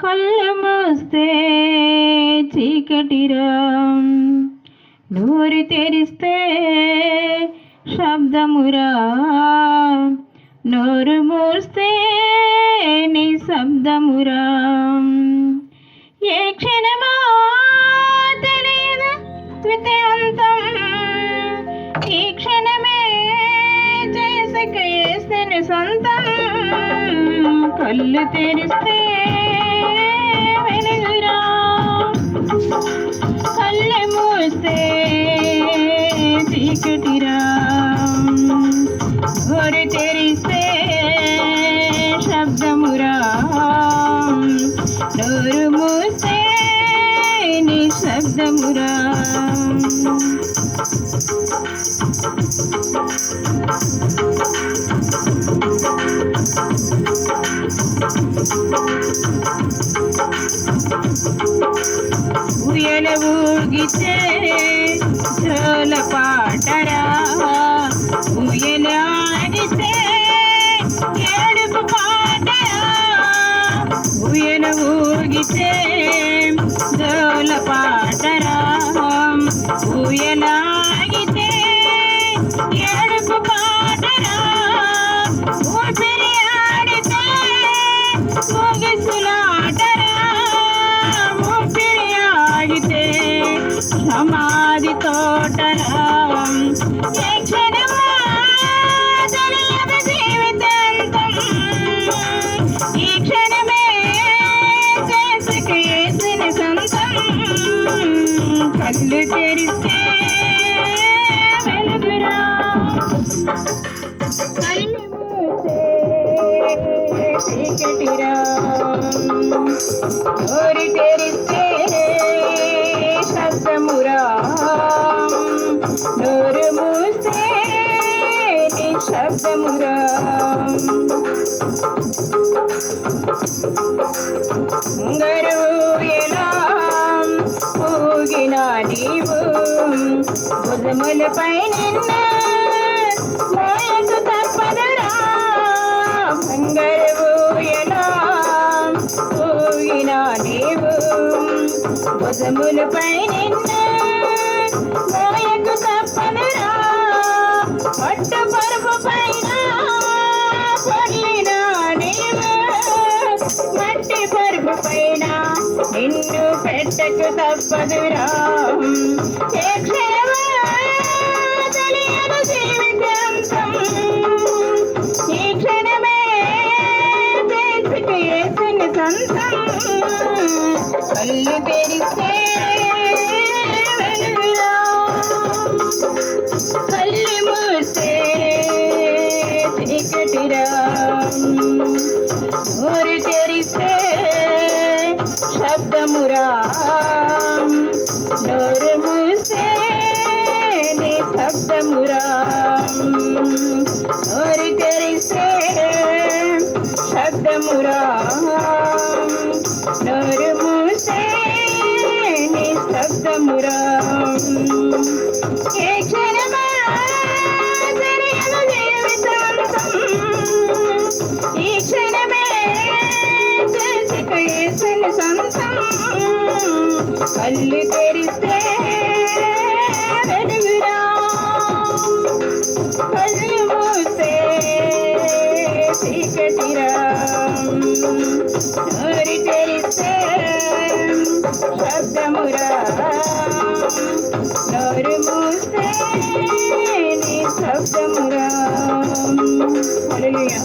కళ్ళు మూస్తే చీకటిరా. నూరు తెరిస్తే శబ్దమురా. నోరు మూస్తే నీ శబ్దమురా. ఏ క్షణమా తెలియదు వితయంతం ఈ క్షణమే చేసుక సొంతం. కళ్ళు తెరిస్తే శబ్దమురా ఉయల ఊగితే జోల పాటరా ఉయల ఆడితే ఏడుపు పాటరా ఉయల ఊగితే பாடராம் புயலாகித்தே எழுப்பு பாடராம் பெரியாடித்தே முகிசுலாடராம் பெரியாகித்தே சமாதி தோட்டராம் కళ్ళు తెరిస్తే శబ్దమురా నోరు మూస్తే నీ శబ్దమురా ఎలా ఊగిన నీవు భుజములపై భుజములపై నిన్న. మోయకు తప్పదురా పట్టు పరుపు పైన పొర్లిన మట్టి పరుపు పైన నిన్ను పెట్టకు తప్పదురా. ఏ క్షణమా? వేసిన కళ్ళు తెరిస్తే కళ్ళు మూస్తే చీకటిరా ఊరు తెరిస్తే శబ్దమురా నోరు మూస్తే శబ్దమురా నోరు తెరిస్తే శబ్దమురా కళ్ళు తెరిస్తే వెలుగురా కళ్ళు మూస్తే చీకటిరా నోరు తెరిస్తే శబ్దమురా నోరు మూసే నీ శబ్దమురా హల్లెలూయా.